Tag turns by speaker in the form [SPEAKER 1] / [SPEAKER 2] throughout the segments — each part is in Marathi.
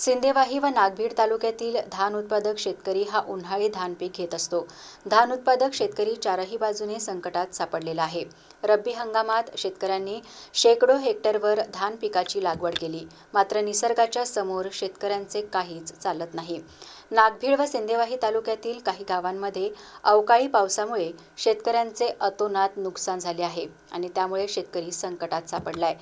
[SPEAKER 1] सिंदेवाही व नागभीड तालुक्यातील धान उत्पादक शेतकरी हा उन्हाळी धान पीक घेत असतो. धान उत्पादक शेतकरी चारही बाजूने संकटात सापडलेला आहे. रब्बी हंगामात शेतकऱ्यांनी शेकडो हेक्टरवर धान पिकाची लागवड केली. मात्र निसर्गाच्या समोर शेतकऱ्यांचे काहीच चालत नाही. नागभीड व सिंदेवाही तालुक्यातील काही गावांमध्ये अवकाळी पावसामुळे शेतकऱ्यांचे अतोनात नुकसान झाले आहे आणि त्यामुळे शेतकरी संकटात सापडलाय.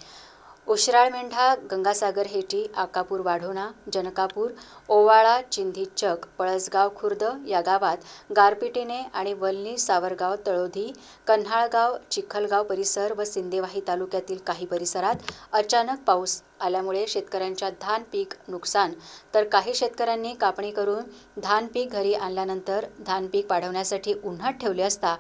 [SPEAKER 1] उशराळ मेंढा गंगासागर हेटी आकापूर वाढोणा जनकापूर ओवाळा चिंधी चक पळसगाव खुर्द या गावात गारपिटीने आणि वलनी सावरगाव तळोधी कन्हाळगाव चिखलगाव परिसर व सिंदेवाही तालुक्यातील काही परिसरात अचानक पाऊस आल्यामुळे शेतकऱ्यांच्या धान पीक नुकसान. तर काही शेतकऱ्यांनी कापणी करून धान पीक घरी आणल्यानंतर धान पीक वाढवण्यासाठी उन्हात ठेवले असता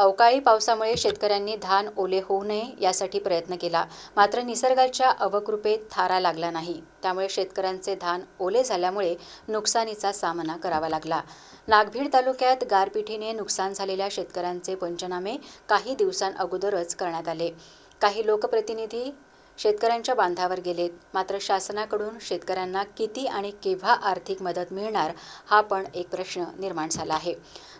[SPEAKER 1] अवकाळी पावसामुळे शेतकऱ्यांनी धान ओले होऊ नये यासाठी प्रयत्न केला. मात्र निसर्गाच्या अवकृपेत थारा लागला नाही. त्यामुळे शेतकऱ्यांचे धान ओले झाल्यामुळे नुकसानीचा सामना करावा लागला. नागभीड तालुक्यात गारपिठीने नुकसान झालेल्या शेतकऱ्यांचे पंचनामे काही दिवसांअगोदरच करण्यात आले. काही लोकप्रतिनिधी शेतकऱ्यांच्या बांधावर गेलेत. मात्र शासनाकडून शेतकऱ्यांना किती आणि केव्हा आर्थिक मदत मिळणार हा पण एक प्रश्न निर्माण झाला आहे.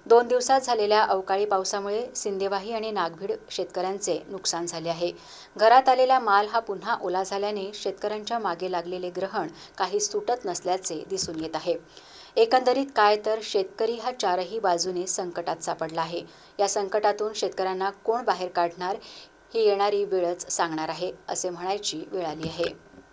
[SPEAKER 1] दोन दिवसात झालेल्या अवकाळी पावसामुळे सिंदेवाही आणि नागभीड शेतकऱ्यांचे नुकसान झाले आहे. घरात आलेला माल हा पुन्हा ओला झाल्याने शेतकऱ्यांच्या मागे लागलेले ग्रहण काही सुटत नसल्याचे दिसून येत आहे. एकंदरीत काय तर शेतकरी हा चारही बाजूने संकटात सापडला आहे. या संकटातून शेतकऱ्यांना कोण बाहेर काढणार ही येणारी वेळच सांगणार आहे असे म्हणायची वेळ आली आहे.